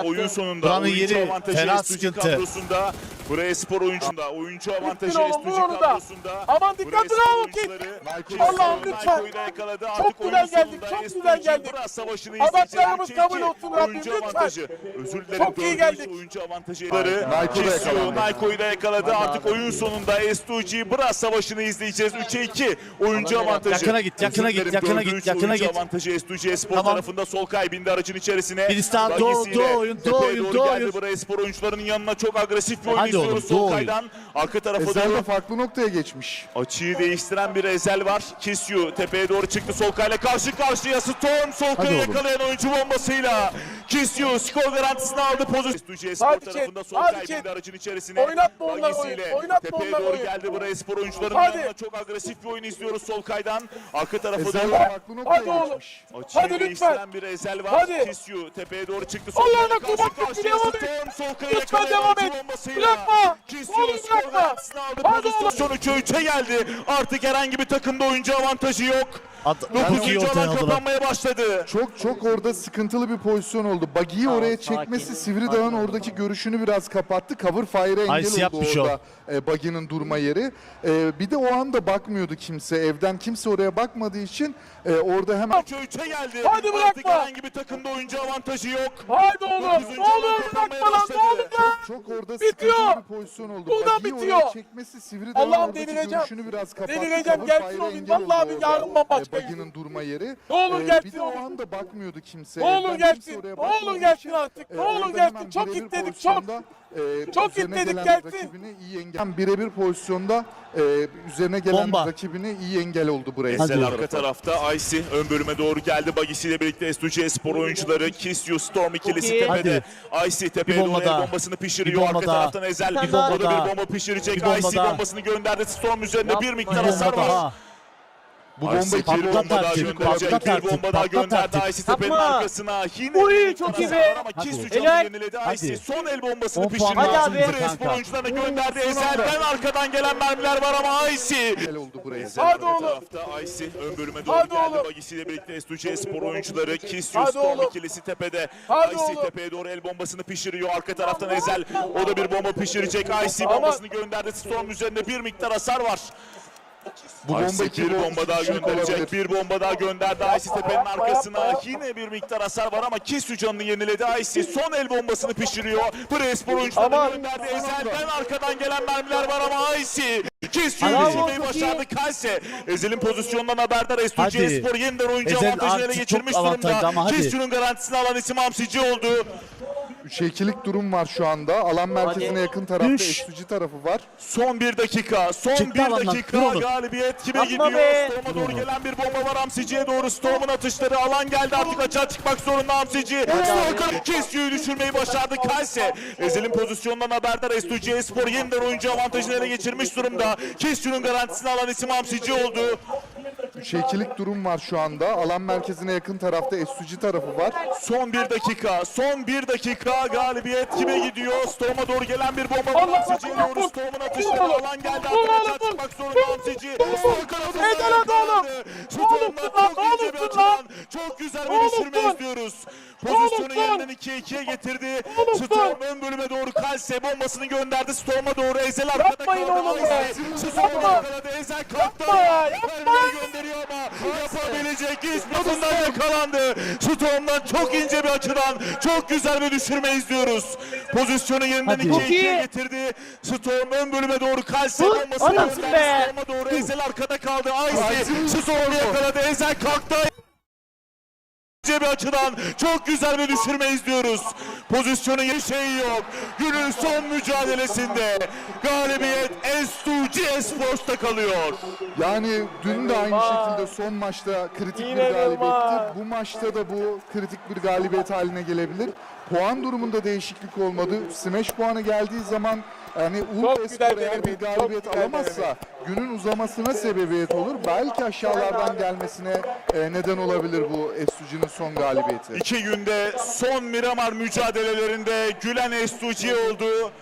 Oyun sonunda Buranın oyuncu yeri avantajı fena sıkıntı. kadrosunda. Buraya spor oyuncunda. Oyuncu avantajı oğlum, Estuji vur onu da. kadrosunda. Aman dikkat, Buraya spor bravo oyuncuları. Kit. Allah'ım lütfen. Naiko'yu da yakaladı. Çok Artık güzel oyun geldik, sonunda çok güzel geldik. Biraz savaşını Adaplarımız izleyeceğiz. kabul İki, olsun Rabbim, Oyuncu lütfen. avantajı. Özür dilerim. Çok iyi dördüncü geldik. Oyuncu avantajı. Naiko'yu da Kesiyor. yakaladı. Naiko'yu da yakaladı. Artık oyun sonunda Estuji biraz savaşını izleyeceğiz. 3'e 2. Oyuncu avantajı. Yakına git, yakına Özür git, dilerim, yakına dördüncü git, yakına oyuncu git. avantajı Estuji Spor Tamam. tarafında sol kaybindi aracın içerisine. Birisi daha doğu, Bagisiyle doğu oyun, doğu tepeye oyun, doğru doğu geldi oyun. buraya spor oyuncularının yanına çok agresif bir oyun Hadi oğlum, izliyoruz doğu sol kaydan. Arka tarafa Ezel doğru de farklı noktaya geçmiş. açıyı değiştiren bir Ezel var. Kesiyor tepeye doğru çıktı sol kayla karşı karşıya Storm sol kayı oğlum. yakalayan oyuncu bombasıyla. Kesiyor skor garantisini aldı pozisyon. Estuji Spor Hadi tarafında sol hadi Çet. aracın içerisine. Oynatma onları Bagisiyle oyun, oynatma Tepeye onları doğru oyun. geldi buraya spor oyuncularının Hadi. yanına çok agresif bir oyun izliyoruz sol kaydan. Arka tarafa Ezel de doğru farklı noktaya Hadi oğlum. geçmiş. Açıyı Hadi lütfen. değiştiren bir Ezel var. Hadi. Kesiyor. Tepeye doğru çıktı. Allah'ına Sol kurban karşı karşıya devam et. Storm sol Lütfen yakalayan devam oyuncu et. bombasıyla. Bırakma. Bırakma. garantisini aldı. Hadi Pozisyon 3'e 3'e geldi. Artık herhangi bir takımda oyuncu avantajı yok. Çok iyi 9. ortaya alan aldılar. kapanmaya başladı. Çok çok orada sıkıntılı bir pozisyon oldu. Bagi'yi oraya çekmesi Sivri Dağ'ın oradaki görüşünü biraz kapattı. Cover fire'e Ice engel yapmış oldu o. orada e, Bagi'nin durma yeri. E, bir de o anda bakmıyordu kimse. Evden kimse oraya bakmadığı için e, orada hemen 3'e 3'e geldi. Hadi Artık bırakma. herhangi bir takımda oyuncu avantajı yok. Haydi oğlum. Oğlum alan bırakma lan. Çok orada Bitiyor. sıkıntılı bir pozisyon oldu. Buradan Bagi'yi bitiyor. çekmesi Sivri Allah'ım delireceğim. görüşünü biraz kapattı. Delireceğim. Gelsin o oldu Vallahi bir yarın bambaşka e. Bagi'nin durma yeri. Ne olur E, gelsin Bir de o o gün. anda bakmıyordu kimse. Ne olur gelsin. Ne olur gelsin artık. e, Ne olur gelsin. Çok itledik, çok. e, Çok itledik, gelsin. Rakibini iyi engel. Hem birebir pozisyonda e, üzerine gelen Bomba. rakibine iyi engel oldu buraya. Ezel arka tarafta Icy ön bölüme doğru geldi. Bagisiyle birlikte S2C spor oyuncuları Kisyu Storm ikilisi tepede. Icy tepeye Bir bomba pişiriyor. Bir arka daha. taraftan Ezel Bir bir bomba daha. bir bomba pişirecek. Bir bomba daha. bombasını gönderdi. Storm üzerinde bir Yapma miktar ya. hasar var. Bu bomba iki bir bomba daha artık, gönderecek. Bir bomba daha gönderdi. Icy tepenin arkasına. Yine Uy, çok iyi be. Ama Hadi. Kisyu Helal. canını yeniledi. Icy son el bombasını pişiriyor. Hadi abi. Buraya spor Kanka. oyuncularına gönderdi. Ezel'den arkadan gelen mermiler var ama Icy. engel oldu buraya. Ezel Hadi oğlum. Icy ön bölüme doğru Hadi geldi. oğlum. Bagisiyle birlikte S2C spor oyuncuları Hadi Storm ikilisi tepede. Oğlum. tepeye doğru el bombasını pişiriyor. Arka taraftan Ezel o da bir bomba pişirecek. Aman. bombasını gönderdi. Storm üzerinde bir miktar hasar var. Bu bomba iki bir bomba bomba daha gönderecek. olabilir. Bir bomba daha gönderdi. Icy tepenin arkasına yapma. yine bir miktar hasar var ama Kisyu canını yeniledi. Icy son el bombasını pişiriyor. Buraya spor oyuncularına Aman. gönderdi. Ezel'den arkadan gelen mermiler var ama Kisyu'yu Hadi. düşürmeyi başardı Kalse. Ezel'in pozisyonundan haberdar Hadi. S2C Spor yeniden oyuncu Ezel avantajını ele geçirmiş durumda. Kisyu'nun garantisini alan isim Hamsici oldu. 3'e 2'lik durum var şu anda. Alan merkezine yakın tarafta Düş. Estuji tarafı var. Son bir dakika, son Çıktı bir alandan, dakika oğlum. galibiyet kime Yapma gidiyor? be. Storm'a doğru gelen bir bomba var Hamsici'ye doğru. Storm'un atışları alan geldi artık açığa çıkmak zorunda Hamsici. Kisyu'yu düşürmeyi başardı Kalse. Ezel'in pozisyondan haberdar S2C Spor yeniden oyuncu avantajını ele geçirmiş durumda. Kisyu'nun garantisini alan isim Hamsici oldu. 3'e 2'lik durum var şu anda. Alan merkezine yakın tarafta Estuji tarafı var. Son bir dakika, son bir dakika galibiyet kime gidiyor? Storm'a doğru gelen bir bomba vur. Storm'un atışları alan geldi. Vur. çıkmak zorunda Eder hadi oğlum. Storm'dan çok ince bir açıdan çok güzel bir düşürme izliyoruz. Pozisyonu yeniden 2'ye 2'ye getirdi. Storm ön bölüme doğru Kalse bombasını gönderdi. Storm'a doğru Ezel arkada Yapmayın kaldı. Storm Yapma. arkada Ezel kalktı. Yapma ya, gönderiyor ama yapabilecek İsmet'inden yakalandı. Storm'dan çok ince bir açıdan çok güzel bir düşürme izliyoruz. Pozisyonu yeniden Hadi. 2'ye Çok 2'ye iyi. getirdi. Storm ön bölüme doğru Kalse Vur, adamsın gönderdi. be. Storm'a doğru Ezel arkada kaldı. Icy Storm'u yakaladı. Ezel kalktı. İnce bir açıdan çok güzel bir düşürme izliyoruz. Pozisyonun bir şeyi yok. Günün son mücadelesinde galibiyet S2G Sports'ta kalıyor. Yani dün de aynı şekilde son maçta kritik bir galibiyetti. Bu maçta da bu kritik bir galibiyet haline gelebilir. Puan durumunda değişiklik olmadı. Smash puanı geldiği zaman yani Çok Urfa güzel Spor eğer bir galibiyet alamazsa günün uzamasına sebebiyet olur. Belki aşağılardan gelmesine e, neden olabilir bu Estuji'nin son galibiyeti. İki günde son Miramar mücadelelerinde gülen S2G oldu.